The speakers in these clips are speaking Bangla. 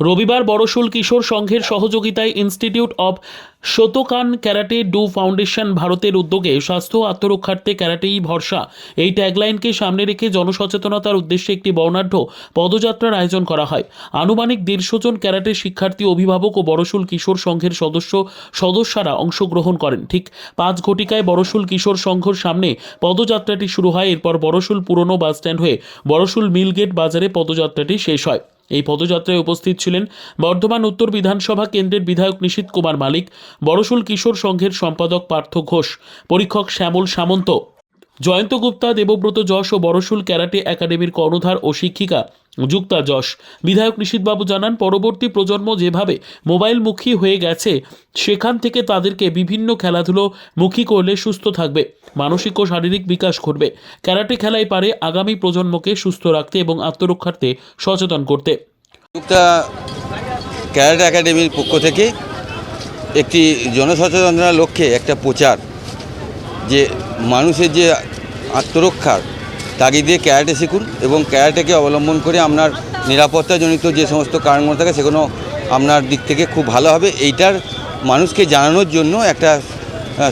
রবিবার বড়শুল কিশোর সংঘের সহযোগিতায় institute of Shotokan karate do foundation ভারতের উদ্যোগে স্বাস্থ্য আত্মরক্ষার্থে ক্যারাটেই ভরসা। এই ট্যাগলাইনকে সামনে রেখে জনসচেতনতার উদ্দেশ্যে একটি বর্ণাঢ্য পদযাত্রার আয়োজন করা হয়। আনুমানিক দেড়শো জন ক্যারাটে শিক্ষার্থী, অভিভাবক ও বড়শুল কিশোর সংঘের সদস্য সদস্যরা অংশগ্রহণ করেন। ঠিক পাঁচ ঘটিকায় বড়শুল কিশোর সংঘর সামনে পদযাত্রাটি শুরু হয়। এরপর বড়শুল পুরনো বাসস্ট্যান্ড হয়ে বড়শুল মিলগেট বাজারে পদযাত্রাটি শেষ হয়। এই পদযাত্রায় উপস্থিত ছিলেন বর্ধমান উত্তর বিধানসভা কেন্দ্রের বিধায়ক নিশীত কুমার মালিক বড়সুল কিশোর সংঘের সম্পাদক পার্থ ঘোষ, পরীক্ষক শ্যামল সামন্ত। জয়ন্ত গুপ্তা, দেবব্রত যশ ও বড়শুল ক্যারাটে একাডেমির কর্ণধার ও শিক্ষিকা যুক্তা যশ। বিধায়ক নিশীথবাবু জানান, পরবর্তী প্রজন্ম যেভাবে মোবাইলমুখী হয়ে গেছে, সেখান থেকে তাদেরকে বিভিন্ন খেলাধুলো মুখী করলে সুস্থ থাকবে, মানসিক ও শারীরিক বিকাশ ঘটবে। ক্যারাটে খেলাই পারে আগামী প্রজন্মকে সুস্থ রাখতে এবং আত্মরক্ষার্থে সচেতন করতে। যুক্তা ক্যারাটে একাডেমির পক্ষ থেকে একটি জনসচেতনতার লক্ষ্যে একটা প্রচার, যে মানুষের যে আত্মরক্ষার তাগিদে ক্যারাটে শিখুন এবং ক্যারাটেকে অবলম্বন করে আপনার নিরাপত্তাজনিত যে সমস্ত কারণগুলো থাকে সেগুলো আপনার দিক থেকে খুব ভালো হবে। এইটার মানুষকে জানানোর জন্য একটা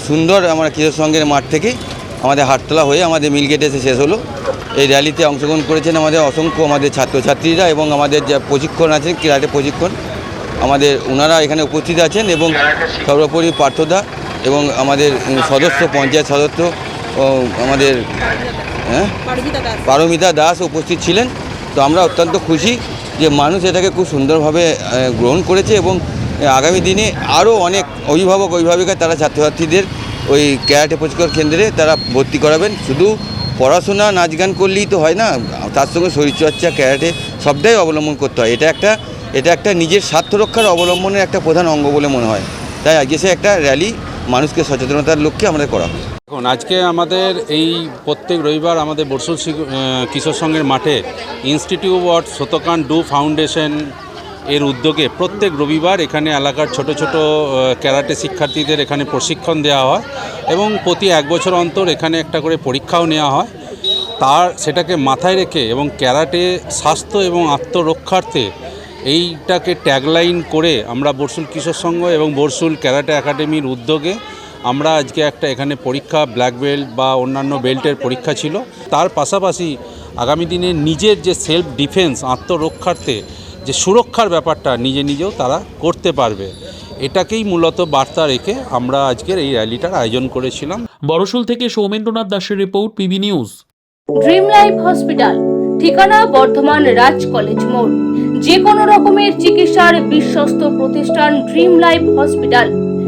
সুন্দর আমরা কিশোর সংঘের মাঠ থেকে আমাদের হাটতলা হয়ে আমাদের মিলগেটে এসে শেষ হলো। এই র্যালিতে অংশগ্রহণ করেছেন আমাদের অসংখ্য আমাদের ছাত্রছাত্রীরা এবং আমাদের যা প্রশিক্ষণ আছেন ক্রীড়াতে প্রশিক্ষণ, আমাদের ওনারা এখানে উপস্থিত আছেন এবং সর্বোপরি পার্থদা এবং আমাদের সদস্য, পঞ্চায়েত সদস্য আমাদের হ্যাঁ? পারমিতা দাস। উপস্থিত ছিলেন। তো আমরা অত্যন্ত খুশি যে মানুষ এটাকে খুব সুন্দরভাবে গ্রহণ করেছে এবং আগামী দিনে আরও অনেক অভিভাবক অভিভাবিকা তারা ছাত্রছাত্রীদের ওই ক্যারাটে প্রশিক্ষণ কেন্দ্রে তারা ভর্তি করাবেন। শুধু পড়াশোনা নাচ গান করলেই তো হয় না তার সঙ্গে শরীরচর্চা ক্যারাটে সবটাই অবলম্বন করতে হয়। এটা একটা এটা একটা নিজের স্বার্থ রক্ষার অবলম্বনের একটা প্রধান অঙ্গ বলে মনে হয়। তাই আজকে সে একটা র্যালি মানুষকে সচেতনতার লক্ষ্যে আমাদের করা হয় দেখুন, আজকে আমাদের এই প্রত্যেক রবিবার আমাদের বর্ষল শিক- কিশোর সংঘের মাঠে institute of Shotokan do foundation এর উদ্যোগে প্রত্যেক রবিবার এখানে এলাকার ছোট ছোট ক্যারাটে শিক্ষার্থীদের এখানে প্রশিক্ষণ দেওয়া হয় এবং প্রতি এক বছর অন্তর এখানে একটা করে পরীক্ষাও নেওয়া হয়। তার, সেটাকে মাথায় রেখে এবং ক্যারাটে স্বাস্থ্য এবং আত্মরক্ষার্থে এইটাকে ট্যাগলাইন করে আমরা বর্ষুল কিশোর সংঘ এবং বর্ষুল ক্যারাটে একাডেমির উদ্যোগে আমরা আজকে একটা এখানে পরীক্ষা ব্ল্যাক বেল্ট বা অন্যান্য বেল্টের পরীক্ষা ছিল। তার পাশাপাশি আগামী দিনে নিজের যে সেলফ ডিফেন্স আত্মরক্ষার্থে যে সুরক্ষার ব্যাপারটা নিজে নিজেও তারা করতে পারবে। এটাকেই মূলত বার্তা রেখে আমরা আজকের এই র্যালিটার আয়োজন করেছিলাম। বড়শুল থেকে সৌমেন্দ্রনাথ দাসের report PB news. Dream life hospital ঠিকানা বর্ধমান রাজ কলেজ মোড়। যে কোনো রকমের চিকিৎসার বিশ্বস্ত প্রতিষ্ঠান ড্রিম লাইফ হসপিটাল